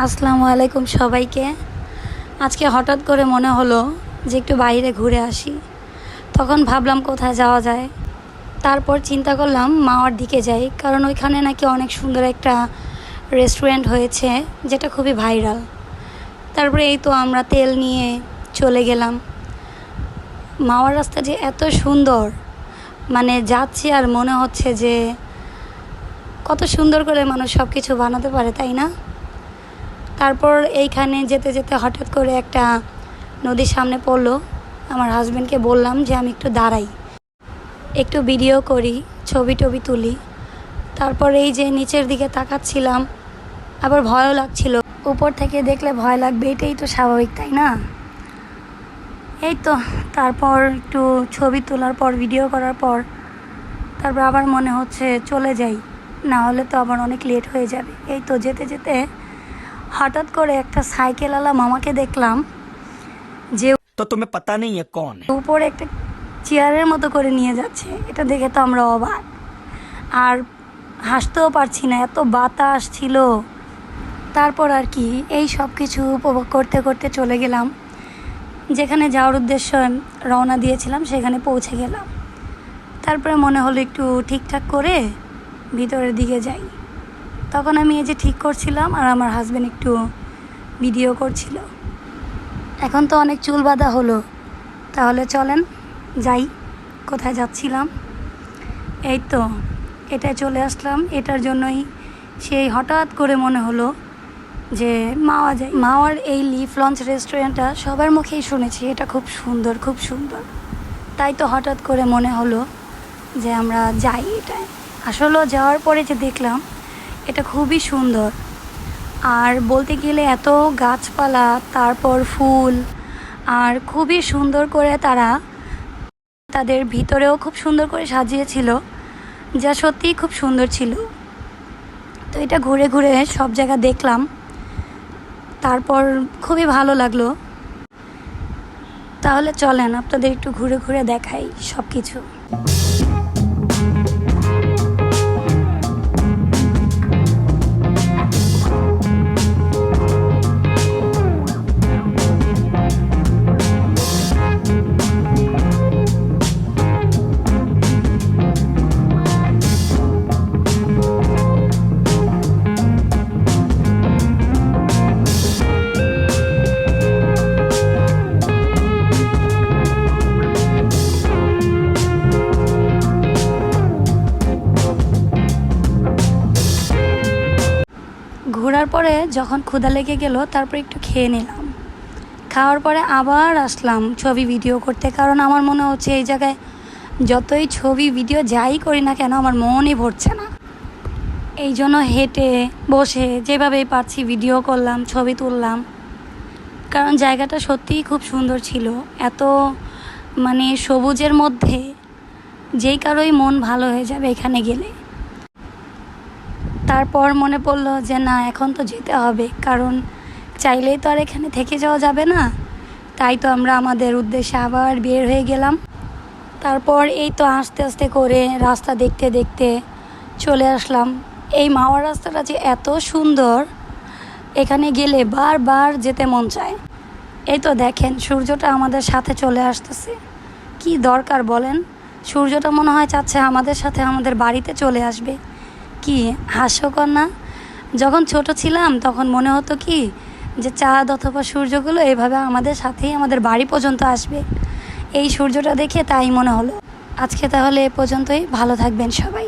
আসসালামু আলাইকুম সবাইকে। আজকে হঠাৎ করে মনে হলো যে একটু বাইরে ঘুরে আসি। তখন ভাবলাম কোথায় যাওয়া যায়। তারপর চিন্তা করলাম মাওয়ার দিকে যাই, কারণ ওইখানে নাকি অনেক সুন্দর একটা রেস্টুরেন্ট হয়েছে, যেটা খুবই ভাইরাল। তারপরে এই তো আমরা তেল নিয়ে চলে গেলাম। মাওয়ার রাস্তা যে এত সুন্দর মানে যাচ্ছি আর মনে হচ্ছে যে কত সুন্দর করে মানুষ সব কিছু বানাতে পারে, তাই না? তারপর এইখানে যেতে যেতে হঠাৎ করে একটা নদীর সামনে পড়ল। আমার হাজব্যান্ডকে বললাম যে আমি একটু দাঁড়াই, একটু ভিডিও করি, ছবি টবি তুলি। তারপর এই যে নিচের দিকে তাকাচ্ছিলাম, আবার ভয়ও লাগছিল। উপর থেকে দেখলে ভয় লাগবে, এটাই তো স্বাভাবিক, তাই না? এই তো, তারপর একটু ছবি তোলার পর ভিডিও করার পর, তারপর আবার মনে হচ্ছে চলে যাই। না হলে তো আবার অনেক লেট হয়ে যাবে। এই তো যেতে যেতে হঠাৎ করে একটা সাইকেলওয়ালা মামাকে দেখলাম যে তো তুমি পাতা নেই কোন? উপরে একটা চেয়ারের মতো করে নিয়ে যাচ্ছে। এটা দেখে তো আমরা অবাক। আর হাসতেও পারছি না এত বাতাস ছিল। তারপর আর কি এই সব কিছু উপভোগ করতে করতে চলে গেলাম। যেখানে যাওয়ার উদ্দেশ্য রওনা দিয়েছিলাম সেখানে পৌঁছে গেলাম। তারপরে মনে হলো একটু ঠিকঠাক করে ভিতরের দিকে যাই। তখন আমি এই যে ঠিক করছিলাম আর আমার হাজব্যান্ড একটু ভিডিও করছিল। এখন তো অনেক চুল বাঁধা হলো। তাহলে চলেন, যাই, কোথায় যাচ্ছিলাম? এই তো, এটায় চলে আসলাম। এটার জন্যই সেই হঠাৎ করে মনে হলো যে মাওয়া যায় মাওয়ার এই লিফ লঞ্চ রেস্টুরেন্টটা সবার মুখেই শুনেছি। এটা খুব সুন্দর খুব সুন্দর। তাই তো হঠাৎ করে মনে হলো যে আমরা যাই এটায়। আসলেও যাওয়ার পরে যে দেখলাম এটা খুবই সুন্দর। আর বলতে গেলে এত গাছপালা, তারপর ফুল, আর খুবই সুন্দর করে তারা তাদের ভিতরেও খুব সুন্দর করে সাজিয়েছিল, যা সত্যিই খুব সুন্দর ছিল। তো এটা ঘুরে ঘুরে সব জায়গা দেখলাম। তারপর খুবই ভালো লাগল। তাহলে চলেন, আপনাদের একটু ঘুরে ঘুরে দেখাই সব কিছু পরে যখন ক্ষুধা লেগে গেল, তারপর একটু খেয়ে নিলাম। খাওয়ার পরে আবার আসলাম ছবি ভিডিও করতে, কারণ আমার মনে হচ্ছে এই জায়গায় যতই ছবি, ভিডিও যাই করি না কেন, আমার মনই ভরছে না। এই জন্য হেঁটে, বসে যেভাবেই পারছি ভিডিও করলাম, ছবি তুললাম। কারণ জায়গাটা সত্যিই খুব সুন্দর ছিল। এত মানে সবুজের মধ্যে যেই কারোই মন ভালো হয়ে যাবে এখানে গেলে। তারপর মনে পড়ল যে না, এখন তো যেতে হবে। কারণ চাইলেই তো আর এখানে থেকে যাওয়া যাবে না। তাই তো আমরা আমাদের উদ্দেশ্যে আবার বের হয়ে গেলাম। তারপর এই তো আস্তে আস্তে করে রাস্তা দেখতে দেখতে চলে আসলাম। এই মাওয়ার রাস্তাটা যে এত সুন্দর, এখানে গেলে বারবার যেতে মন চায়। এই তো দেখেন, সূর্যটা আমাদের সাথে চলে আসতেছে। কি দরকার বলেন? সূর্যটা মনে হয় চাচ্ছে আমাদের সাথে আমাদের বাড়িতে চলে আসবে। কি, হাস্যকর না? যখন ছোট ছিলাম, তখন মনে হতো কি, যে চাঁদ অথবা সূর্যগুলো এভাবে আমাদের সাথেই আমাদের বাড়ি পর্যন্ত আসবে। এই সূর্যটা দেখে তাই মনে হলো। আজকে তাহলে এ পর্যন্তই। ভালো থাকবেন সবাই।